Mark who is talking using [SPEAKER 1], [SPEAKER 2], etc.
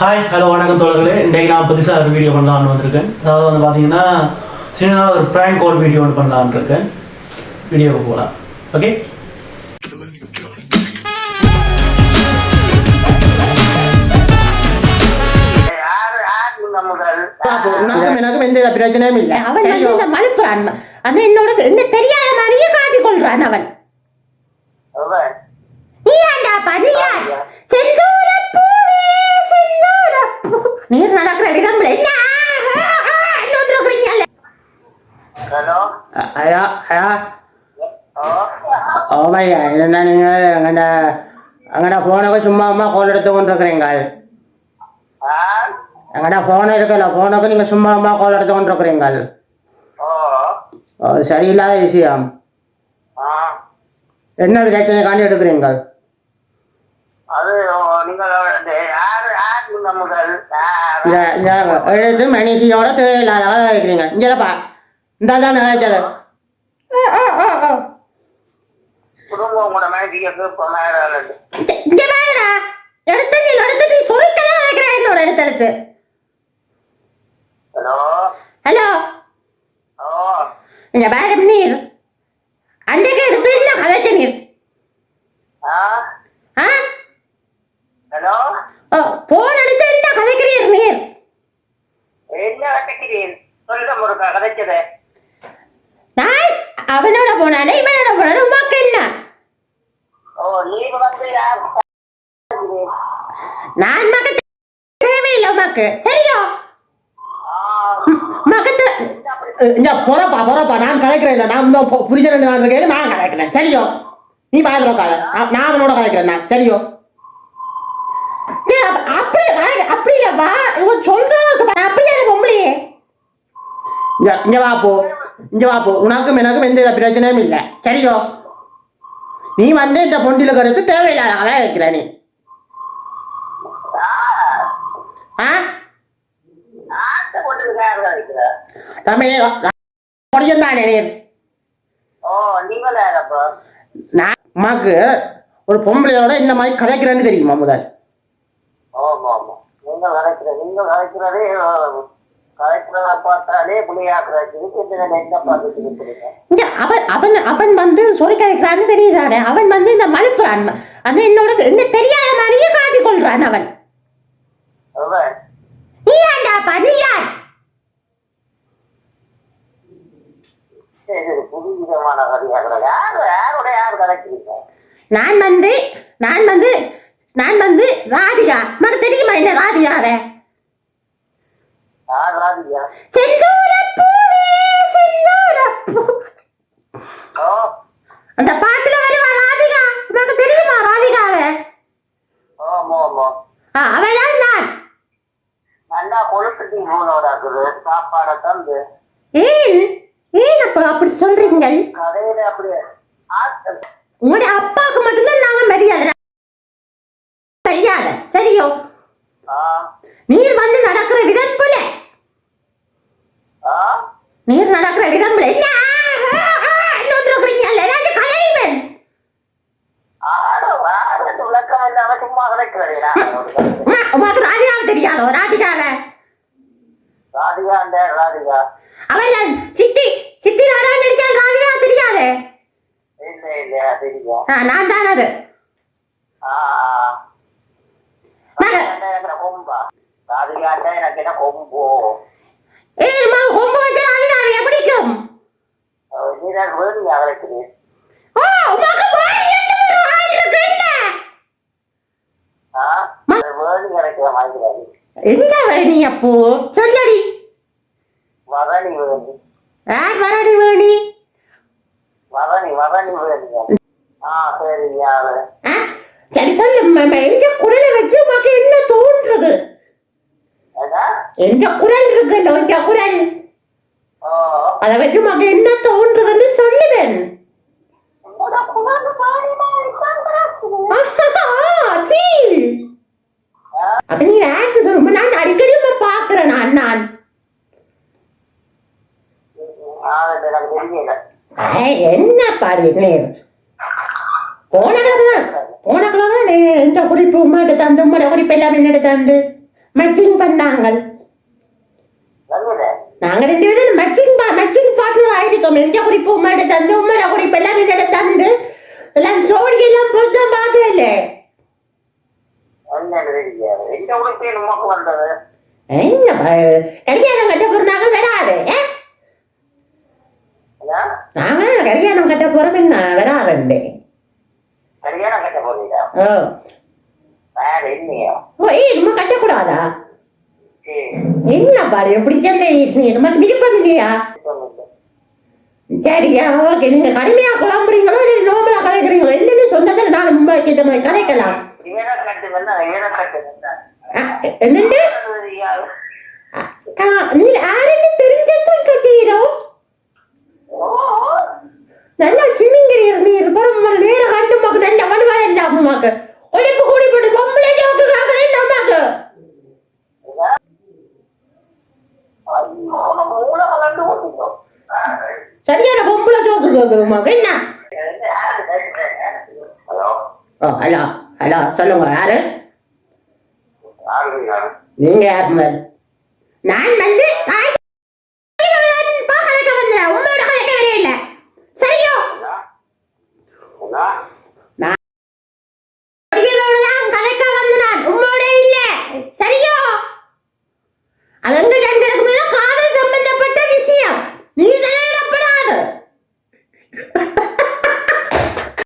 [SPEAKER 1] Hi hello வணக்கம் தோழர்களே. இன்றைக்கு நான் புதுசாக ஒரு வீடியோ பண்ணலாம்னு வந்திருக்கேன். அதாவது வந்து பார்த்தீங்கன்னா சின்னதாக ஒரு ப்ராங்க் கால் வீடியோ ஒன்று பண்ணலாம்னு இருக்கேன். வீடியோவுக்கு போகலாம் ஓகே
[SPEAKER 2] உனக்கும் எனக்கும் எந்த பிரச்சனையும் இல்லை.
[SPEAKER 3] அவன்? இந்த மலுப்புறான். அது என்னோட என்ன தெரியாத மாதிரியே காட்டிக் கொள்றான் அவன்.
[SPEAKER 4] அவன்
[SPEAKER 3] நீ பண்ணியா? செந்தூர நீர் நடக்கிற இருக்கிறீங்கல்ல
[SPEAKER 4] ஹலோ?
[SPEAKER 2] ஐயா
[SPEAKER 4] ஓ
[SPEAKER 2] ஓமையா என்ன நீங்கள் எங்கட எங்கட ஃபோனுக்கு சும்மா அம்மா கோல் எடுத்து கொண்டு இருக்கிறீங்க
[SPEAKER 4] ஆ?
[SPEAKER 2] எங்கட ஃபோன் இருக்குல்ல ஃபோனுக்கு நீங்கள் சும்மா அம்மா கோல் எடுத்து கொண்டு இருக்கிறீங்க
[SPEAKER 4] ஓ.
[SPEAKER 2] ஓ, சரியில்லாத விஷயம். என்ன பிரச்சனைக்காண்டி எடுக்கிறீங்க
[SPEAKER 4] அது நீங்கள்
[SPEAKER 2] எழுத்து மனுஷியோட தேவையில்லாத இருக்கிறீங்க. இங்கேப்பா இந்த தான் நினைச்சது
[SPEAKER 4] கேட்ப மேலே
[SPEAKER 3] இங்க- இங்க பாருடா எடுத்து நீ எடுத்து நீ சொரிக்கதான் வைக்கிற என்னோட எடுத்து எடுத்து
[SPEAKER 4] ஹலோ
[SPEAKER 3] ஹலோ
[SPEAKER 4] ஓ
[SPEAKER 3] இங்க பாரு நீர் அன்றைக்கு எடுத்து என்ன கதைச்ச நீர்
[SPEAKER 4] ஆ
[SPEAKER 3] ஆ
[SPEAKER 4] ஹலோ
[SPEAKER 3] ஓ போன் எடுத்து என்ன கதைக்கிறீர் நீர்
[SPEAKER 4] என்ன கட்டிக்கிறீன் சொல்ல முருக்கா கதைச்சது
[SPEAKER 3] நான் அவனோட போனானே இவனோட போனானே உமாக்கு என்ன நான் மக தேவையில்லை உமாக்கு சரியோ மகத்து
[SPEAKER 2] இந்த பொறப்பா பொறப்பா நான் கலைக்கிறேன் நான் இன்னும் புருஷன் நான் இருக்கேன் நான் கலைக்கிறேன் சரியோ நீ பாயத்தில் உட்காத நான் அவனோட கலைக்கிறேன் நான் சரியோ
[SPEAKER 3] அப்படி அப்படி இல்ல வா இவன் சொல்றான் அப்படி இல்ல பொம்பளையே
[SPEAKER 2] இங்க வா போ இங்க வா போ. உனக்கும் எனக்கும் எந்த பிரச்சனையும் இல்லை. சரியோ நீ வந்து இந்த பொண்டில கடுத்து தேவையில்லாத கலை வைக்கிற நீ. ஆ? தமிழ் முடியும் தானே நீ?
[SPEAKER 4] ஓ நீங்களே அப்போ
[SPEAKER 2] நான் உமாக்கு ஒரு பொம்பளையோட இந்த மாதிரி கதைக்கிறேன்னு தெரியுமா முதல்?
[SPEAKER 3] அவன் அவன் அவன் வந்து சொறி கதைக்கிறான்னு தெரியுதானே? அவன் வந்து இந்த மலுப்புறான். அது என்னோட என்ன தெரியாத மாதிரியே காட்டிக் கொள்றான் அவன் நீ ஏன்டாப்பா நீ யார் நான் வந்து நான் வந்து நான் வந்து ராதிகா உனக்கு தெரியுமா என்ன ராதிகாவே
[SPEAKER 4] யார் ராதியா
[SPEAKER 3] செந்தூர பூவே செந்தூர பூ
[SPEAKER 4] ஓ
[SPEAKER 3] அந்த பாட்டுல வருவா ராதிகா உனக்கு தெரியுமா ராதிகாவே
[SPEAKER 4] ஆமா ஆமா
[SPEAKER 3] ஆ, அவள்தான் நான்
[SPEAKER 4] நல்லா கொழுக்கட்டி சாப்பாடை தந்து
[SPEAKER 3] ஏன் ஏன் அப்ப அப்படி சொல்றீங்க
[SPEAKER 4] கதையில
[SPEAKER 3] உங்களுடைய அப்பாவுக்கு மட்டும்தான் நாங்க மரியாதை மரியாதை சரியோ நீர் வந்து நடக்கிற விதம் போல
[SPEAKER 4] ஆ
[SPEAKER 3] நீர் நடக்கிற விதம் போல என்ன உமாக்கு ராதிகாவை தெரியாதோ ராதிகாவை
[SPEAKER 4] ராதிகா அந்த ராதிகா.
[SPEAKER 3] அவள் சித்தி சித்தி நாடகம் நடிச்சால் ராதிகா தெரியாதே?
[SPEAKER 4] இல்ல இல்ல தெரியும்.
[SPEAKER 3] நான் தான் அது.
[SPEAKER 4] எனக்கு என்ன கொம்போ?
[SPEAKER 3] ஏய் கொம்பு வச்சு
[SPEAKER 4] வேணி அகலைக்கிறேன்
[SPEAKER 3] ஓ உமாக்கு வாய் ரெண்டு ஒரு ஆள் இருக்கு என்ன
[SPEAKER 4] ஆ வேணி அரைக்கிற வாங்கிறாரு
[SPEAKER 3] என்ன வேணி அப்போ சொல்லடி
[SPEAKER 4] வரணி வேணி
[SPEAKER 3] யார் வரடி வேணி
[SPEAKER 4] வரணி வரணி வேணி ஆ சரி யாரு
[SPEAKER 3] ஆ? சரி சொல்லு எந்த குரலை வச்சு உமக்கு என்ன தோன்றது எந்த குரல் இருக்குல்ல எந்த குரல் அதை வச்சு உமக்கு என்ன தோன்றதுன்னு சொல்லுவேன்
[SPEAKER 4] பாடினா
[SPEAKER 3] சீ. அப்ப நான் அடிக்கடி உம்மை பார்க்கிறேன் நான் நான். என்ன போன கிழமை போன கிழமை எந்த குறிப்பு தந்து குறிப்பு எல்லாம் என்னோட தந்து பண்ணாங்க நாங்க ரெண்டு பேரும் மேட்சிங் மேட்சிங் பார்ட்னர் ஆயிருக்கோம். எந்த குறிப்பு உண்மையிட தந்து உண்மையிட குறிப்பு எல்லாம் என்னோட தந்து எல்லாம் சோடி எல்லாம் பொருத்தம் பார்த்தே இல்லை
[SPEAKER 4] என்ன தெரியாது
[SPEAKER 3] ப- கல்யாணம் கட்ட போறாங்க வராது ஏ?
[SPEAKER 4] என்ன?
[SPEAKER 3] நாங்க கல்யாணம் கட்ட போறோம் என்ன வராதுண்டு?
[SPEAKER 4] கல்யாணம் கட்ட போறீங்க
[SPEAKER 3] ஓ. ஏய் நம்ம கட்டக்கூடாதா? என்ன பாடு எப்படி நீ நமக்கு விருப்பம் இல்லையா? சரியா ஓகே நீங்க கடுமையா குழம்புறீங்களோ இல்லை நோம்பலா கலைக்கிறீங்களோ என்னன்னு சொன்னதில் நான் கலைக்கலாம். என்னண்டு? ஆ, நீ யாருன்னு கட்டீரோ நல்லா சினிங்கிறீர் நீர் புறம் நேர கண்டு மக்கு நல்ல வலுவா இல்ல அம்மாக்கு உழைப்பு கூடி போட்டு பொம்பளை ஜோக்குக்காக இல்ல அம்மாக்கு சரியான பொம்பளை ஜோக்கு என்ன
[SPEAKER 4] ஹலோ
[SPEAKER 3] ஹலோ சொல்லுங்க யாரு நீங்க யார் நான் வந்து நான்